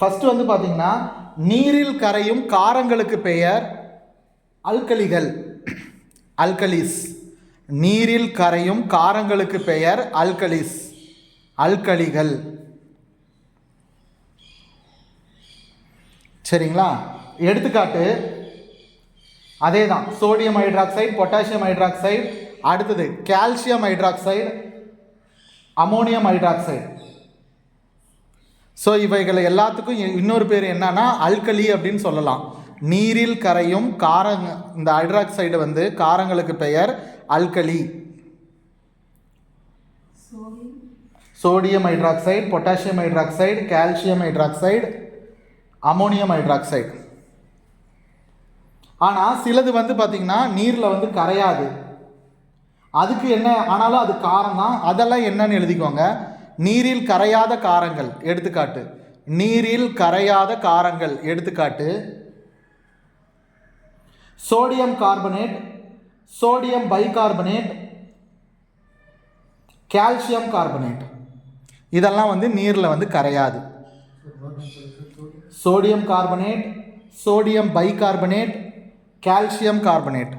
First வந்து பார்த்தீங்கன்னா நீரில் கரையும் காரங்களுக்கு பெயர் அல்கலிகள். அல்கலிஸ். நீரில் கரையும் காரங்களுக்கு பெயர் அல்கலிஸ். அல்கலிகள். சரிங்களா? எடுத்துக்காட்டு அதே தான் சோடியம் ஹைட்ராக்சைடு பொட்டாசியம் ஹைட்ராக்சைடு அடுத்தது calcium hydroxide ammonium hydroxide. So இவைகளை எல்லாத்துக்கும் இ- இன்னொரு பேர் என்னன்னா அல்கலி அப்படின்னு சொல்லலாம். நீரில் கரையும் காரங்க இந்த ஹைட்ராக்சைடு வந்து காரங்களுக்கு பெயர் alkali. Sodium hydroxide potassium hydroxide calcium hydroxide ammonium hydroxide ஆனால் சிலது வந்து பார்த்திங்கன்னா நீரில் வந்து கரையாது. அதுக்கு என்ன ஆனாலும் அது காரம் தான் அதெல்லாம் என்னன்னு எழுதிக்கோங்க. நீரில் கரையாத காரங்கள் எடுத்துக்காட்டு. நீரில் கரையாத காரங்கள் எடுத்துக்காட்டு. Sodium carbonate sodium bicarbonate calcium carbonate. இதெல்லாம் வந்து நீரில் வந்து கரையாது. Sodium carbonate sodium bicarbonate calcium carbonate.